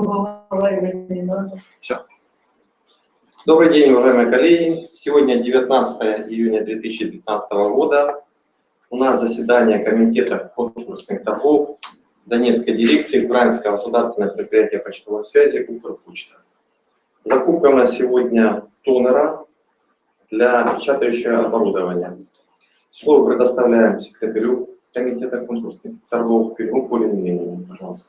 Уговаривать Все. Добрый день, уважаемые коллеги. Сегодня 19 июня 2015 года. У нас заседание комитета конкурсных торгов Донецкой дирекции Украинского государственного предприятия почтовой связи «Укрпочта». Закупка у нас сегодня тонера для печатающего оборудования. Слово предоставляем секретарю комитета конкурсных торгов Перегу ну, Полине пожалуйста.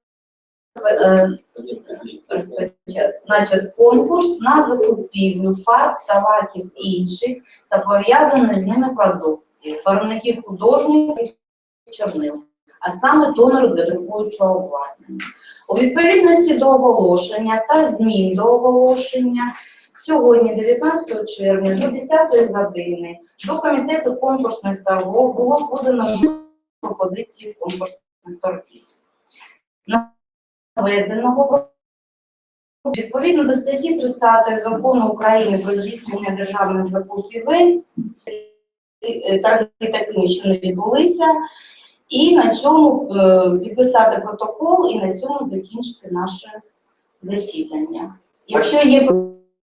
Значить, конкурс на закупівлю фарб та лаків інших та пов'язаних з ними продукції, фарбників художників чорнил, а саме донору для друкуючого обладнання. У відповідності до оголошення та змін до оголошення. Сьогодні, 19 червня, до 10 години, до комітету конкурсних торгов було подано пропозиції конкурсних торгів наведеного відповідно до статті 30 закону України про здійснення державних закупівель такими, що не відбулися, і на цьому е, підписати протокол, і на цьому закінчити наше засідання. Якщо є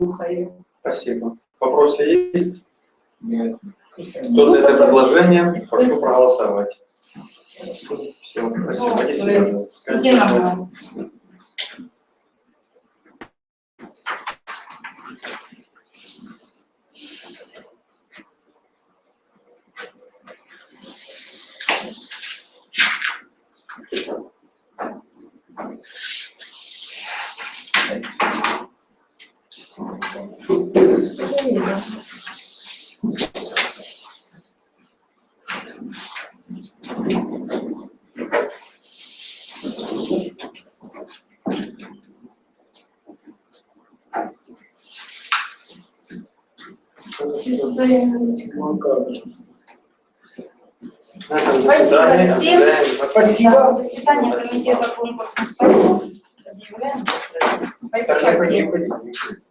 слухаю. Дякую. Вопросы есть? Нет. Кто за ну, это предложение? Прошу проголосувати. 哦，对，进来吧。那你呢？Спасибо всем. Спасибо. До свидания, комитета конкурсных Спасибо всем.